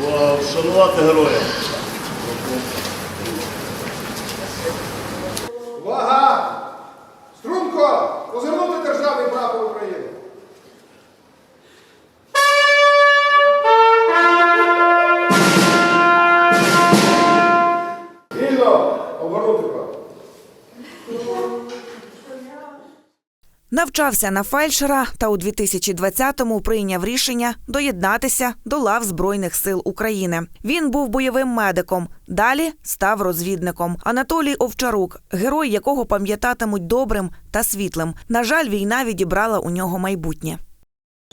Вшанувати героя. Увага! Струнко! Розвернути державний прапор України. Вільно! Обгорнути прапор. Навчався на фельдшера та у 2020-му прийняв рішення доєднатися до лав Збройних сил України. Він був бойовим медиком. Далі став розвідником. Анатолій Овчарук, герой якого пам'ятатимуть добрим та світлим. На жаль, війна відібрала у нього майбутнє.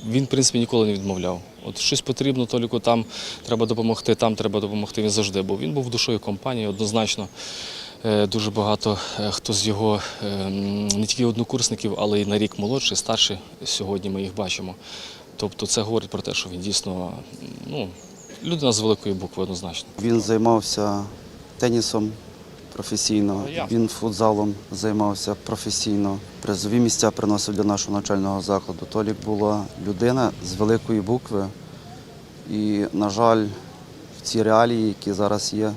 Він, в принципі, ніколи не відмовляв. От щось потрібно, Толіку, там треба допомогти, там треба допомогти. Він завжди був. Він був душою компанії, однозначно. Е, Дуже багато е, хто з його е, не тільки однокурсників, але й на рік молодший, старший. Сьогодні ми їх бачимо. Тобто це говорить про те, що він дійсно ну, людина з великої букви, однозначно. Він займався тенісом професійно, він футзалом займався професійно. Призові місця приносив для нашого навчального закладу. Толік була людина з великої букви. І, на жаль, в ці реалії, які зараз є,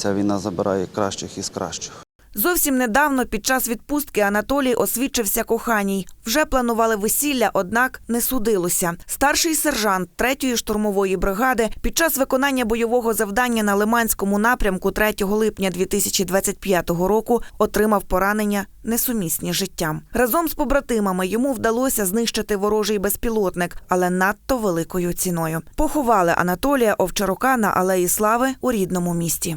ця війна забирає кращих із кращих. Зовсім недавно під час відпустки Анатолій освідчився коханій. Вже планували весілля, однак не судилося. Старший сержант 3-ї штурмової бригади під час виконання бойового завдання на Лиманському напрямку 3 липня 2025 року отримав поранення несумісні життям. Разом з побратимами йому вдалося знищити ворожий безпілотник, але надто великою ціною. Поховали Анатолія Овчарука на алеї Слави у рідному місті.